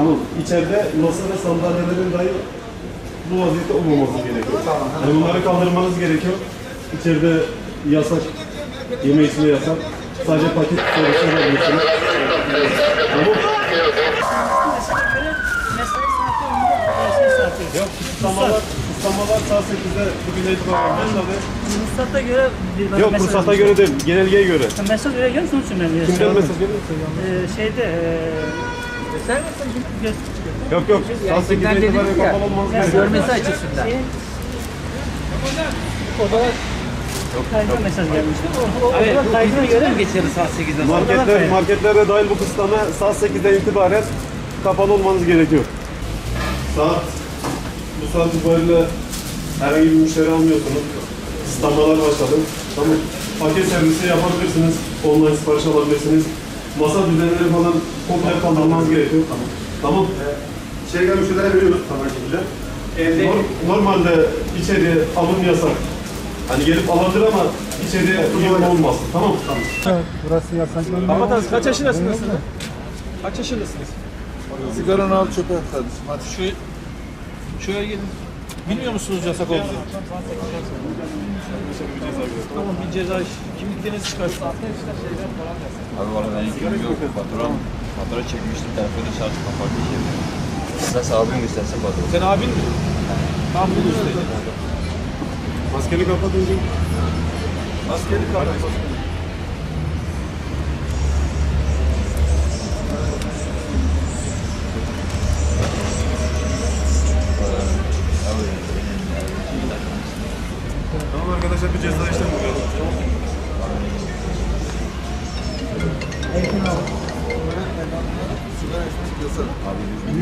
Tamam. İçeride masa ve sandalyelerin dahi bu vaziyette olmaması gerekiyor. Yani bunları kaldırmanız gerekiyor. İçeride yasak, yeme içme yasak. Sadece paket servisi alabilirsiniz. Tamam. Yok, kutlamalar, kutlamalar saat 8'de bugün itibaren başladı. Ruhsata göre bir Yok, ruhsata göre değil, genelgeye göre. Mesaj göre gel sonuç önemli. Kimden mesaj geliyor? Ee, şeyde ee, sen mesajı Yok yok, saat 8'de itibaren kapalı olmanız gerekiyor. görmesi açısından. Odalar kaydına mesaj gelmişti. Evet, kaydına göre mi geçeriz saat 8'de? Marketler, marketlere dahil bu kısıtlama saat 8'den itibaren kapalı olmanız gerekiyor. Saat, bu saat itibariyle herhangi bir müşteri almıyorsunuz. Kısıtlamalar başladı. Tamam. Paket servisi yapabilirsiniz. Online sipariş alabilirsiniz. Masa düzenleri falan komple kaldırmanız gerekiyor. Tamam. Tamam. Şey gelen müşterilere veriyoruz tamam şekilde. Evde Nor- Normalde içeri alım yasak. Hani gelip alabilir ama içeri uyum olmaz. Tamam. Tamam. burası yasaklanıyor. Ahmet kaç yaşındasınız? Kaç yaşındasınız? Sigaranı al çöpe at kardeşim. Hadi. Şu şöyle gelin. Bilmiyor musunuz yasak olduğunu? Tamam bir ceza kimliklerinizi çıkarsın. Abi valla benim kimim yok. Faturam, fatura çekmiştim. Telefonu kapalı bir şey. Nasıl abim isterse fatura. Sen abin mi? Tamam bunu üstleyeceğim. Maskeni kapatınca Askeri kapat.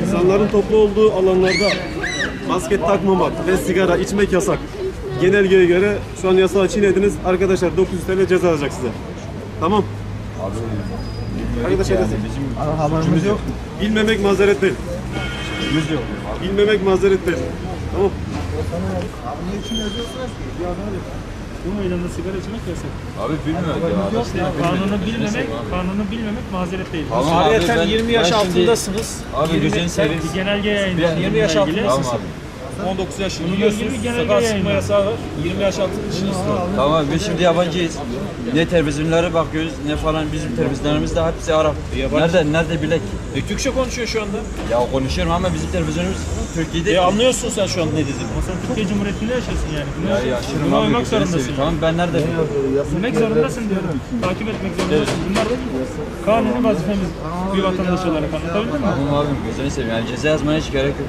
İnsanların toplu olduğu alanlarda maske takmamak ve sigara içmek yasak. Genelgeye göre şu an yasağı çiğnediniz. Arkadaşlar 900 TL ceza alacak size. Tamam. Arkadaşlar Yani bizim Haberimiz yok. bilmemek mazeret değil. yüz yok. Bilmemek mazeret değil. Tamam. Bu meydanda sigara içmek yasak. Abi bilmiyoruz ya. İşte kanunu bilmemek, kanunu bilmemek mazeret değil. Tamam abi, Ayrıca ben- 20 yaş ben şimdi- altındasınız. Abi 20 gözünü seveyim. Bir genelge yayınlandı. 20 yaş bununla ilgili. altındasın Tamam abi. 19 yaş biliyorsunuz. Sokağa çıkma yasağı var. 20 yaş altı istiyor. Tamam biz şimdi yabancıyız. Ne televizyonlara bakıyoruz ne falan bizim televizyonlarımız da hepsi Arap. Yabancı. Nerede nerede bilek? E, Türkçe konuşuyor şu anda. Ya konuşuyorum ama bizim televizyonumuz Türkiye'de. E anlıyorsun sen şu an ne dediğimi. Ama sen Türkiye Cumhuriyeti'nde yaşıyorsun yani. Bunu, Ya yaşıyorum abi. gözünü zorundasın. seveyim. Tamam ben nerede bileyim? Bilmek zorundasın diyorum. Takip etmek zorundasın. Bunlar da kanuni vazifemiz bir vatandaş olarak anlatabildim mi? Tamam abim gözünü seveyim. Yani ceza yazmaya hiç gerek yok.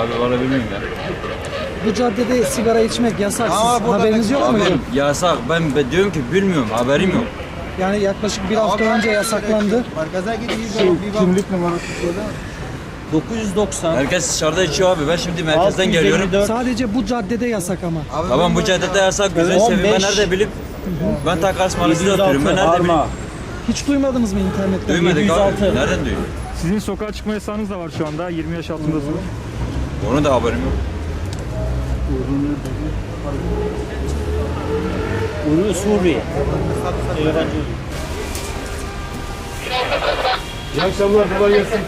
Abi valla bilmiyorum ya. Bu caddede sigara içmek yasak. Siz haberiniz yok? Abim yasak. Ben, ben diyorum ki bilmiyorum. Haberim yok. Yani yaklaşık bir hafta önce yasaklandı. Kimlik numarası söyle. 990. Herkes dışarıda içiyor abi. Ben şimdi merkezden geliyorum. Sadece bu caddede yasak ama. Tamam bu caddede yasak. Gözünü seveyim. Ben nerede bilip ben Takas Mahallesi'nde oturuyorum. Ben nerede bilip Hiç duymadınız mı internetten? duymadık abi. Nereden duydun? Sizin sokağa çıkma yasağınız da var şu anda. 20 yaş altındasınız. Onun da haberim yok. Uru Suriye. Yabancı İyi akşamlar, kolay gelsin.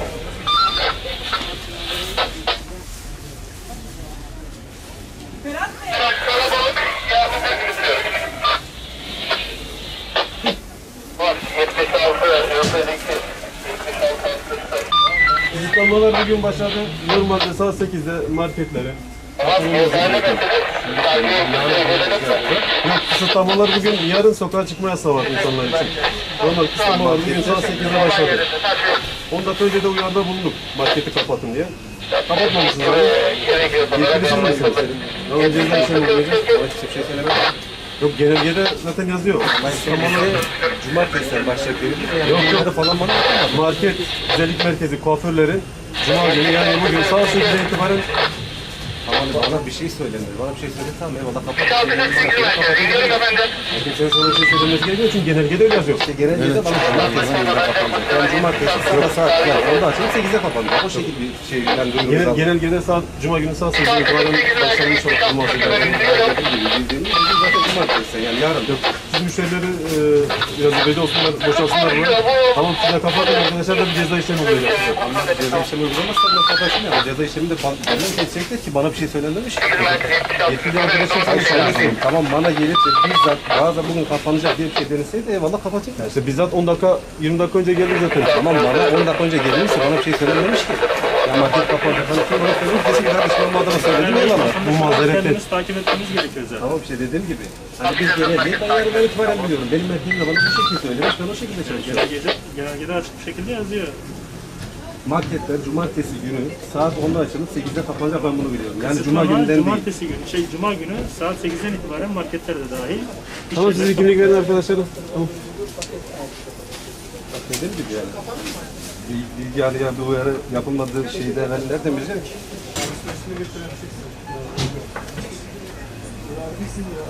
Kısıtlamalar bugün başladı. Normalde saat 8'de marketlere. Yok kısıtlamalar bugün yarın sokağa çıkma yasağı var insanlar için. Normal kısıtlamalar bugün saat 8'de başladı. 10 dakika önce de uyarıda bulunduk marketi kapatın diye. Kapatmamışsınız abi. Yetkilisi misiniz? Daha önce de işlem olmayacak. Yok genelgede zaten yazıyor. Normalde cumartesiler başlayacak Yok, yok. falan bana. Market, güzellik merkezi, kuaförlerin Cuma günü yani bugün saat 8'den itibaren Tamam bana bir şey söylendi. Bana bir şey söyledi tamam eyvallah kapat. kimsenin sana bir şey söylemesi gerekiyor çünkü genelgede öyle yazıyor. İşte genelde bana cumartesi günü kapanacak. Yani cumartesi sonra saat yani onda açılıp 8'de kapanacak. O şekilde bir şey yani duyurumuz Genel, genelgede saat, Cuma günü saat 8'den itibaren başlanmış olması gerekiyor. Bildiğimiz zaten cumartesi yani yarın. Müşterileri e, biraz belli olsunlar, boşalsınlar buraya. Tamam size kapatın arkadaşlar da bir ceza işlemi olacak. Ceza işlemi uygulamazsan ben kapatayım yani. Ceza işlemi de ban- benden kesecekler ki bana bir şey söylenmemiş. Yetkili arkadaşım sana söylesin. Tamam bana gelip de bizzat bazen bugün kapanacak diye bir şey deneseydi eyvallah kapatacaklar. İşte bizzat 10 dakika, 20 dakika önce geldi zaten. Tamam bana 10 dakika önce gelmişse bana bir şey söylenmemiş ki. Ya market kapanacak hani şey bana söylemiş. Desin ki kardeşim ben bu adama söyledim eyvallah. Bu mazeret Kendimiz takip etmemiz gerekiyor zaten. Tamam işte dediğim gibi. Hani biz genelliği ben yarın itibaren biliyorum. Benim merkezimde bana bu şekilde söylemiş. Ben o şekilde çalışıyorum. Genelgede, genelgede açık bir şekilde yazıyor. Marketler cumartesi günü saat 10'da açılıp 8'de kapanacak ben bunu biliyorum. Yani cuma günden değil. cumartesi günü, şey cuma günü saat 8'den itibaren marketler de dahil. Tamam sizi kimlik verin arkadaşlarım. Tamam. Dediğim gibi yani. Bir bilgi yani ya bir uyarı yapılmadığı şeyi de ben nereden bileceğim ki? Thank you.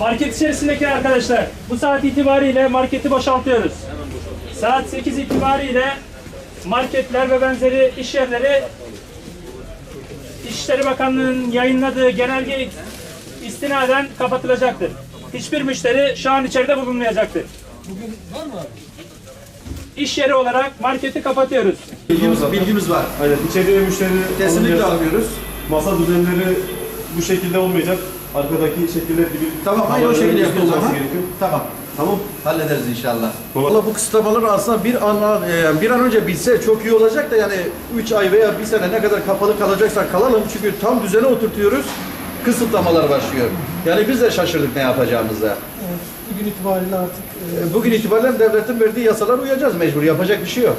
Market içerisindeki arkadaşlar bu saat itibariyle marketi boşaltıyoruz. Saat 8 itibariyle marketler ve benzeri iş yerleri İçişleri Bakanlığı'nın yayınladığı genelge istinaden kapatılacaktır. Hiçbir müşteri şu an içeride bulunmayacaktır. Bugün var mı İş yeri olarak marketi kapatıyoruz. Bilgimiz, bilgimiz var. Aynen içeriye müşteri Kesinlikle almıyoruz. Masa düzenleri bu şekilde olmayacak. Arkadaki şekiller gibi. Tamam aynı o şekilde yapıyoruz gerekiyor. Tamam. Tamam. Hallederiz inşallah. Valla bu kısıtlamalar aslında bir an e, bir an önce bitse çok iyi olacak da yani 3 ay veya bir sene ne kadar kapalı kalacaksak kalalım çünkü tam düzene oturtuyoruz. Kısıtlamalar başlıyor. Yani biz de şaşırdık ne yapacağımızda. Bugün itibariyle artık e, E, Bugün itibaren devletin verdiği yasalara uyacağız mecbur. Yapacak bir şey yok.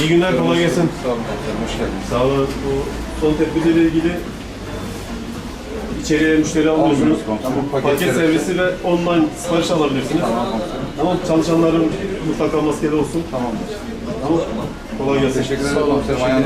İyi günler, kolay gelsin. Sağ olun hoş geldiniz. Sağ olun. Bu son tedbirlerle ilgili içeriye müşteri almıyorsunuz. Tamam, Paket, paket servisi ve online sipariş alabilirsiniz. Tamam. Çalışanların mutlaka maskeli olsun. Tamam. Tamam. Kolay gelsin. Teşekkür ederim.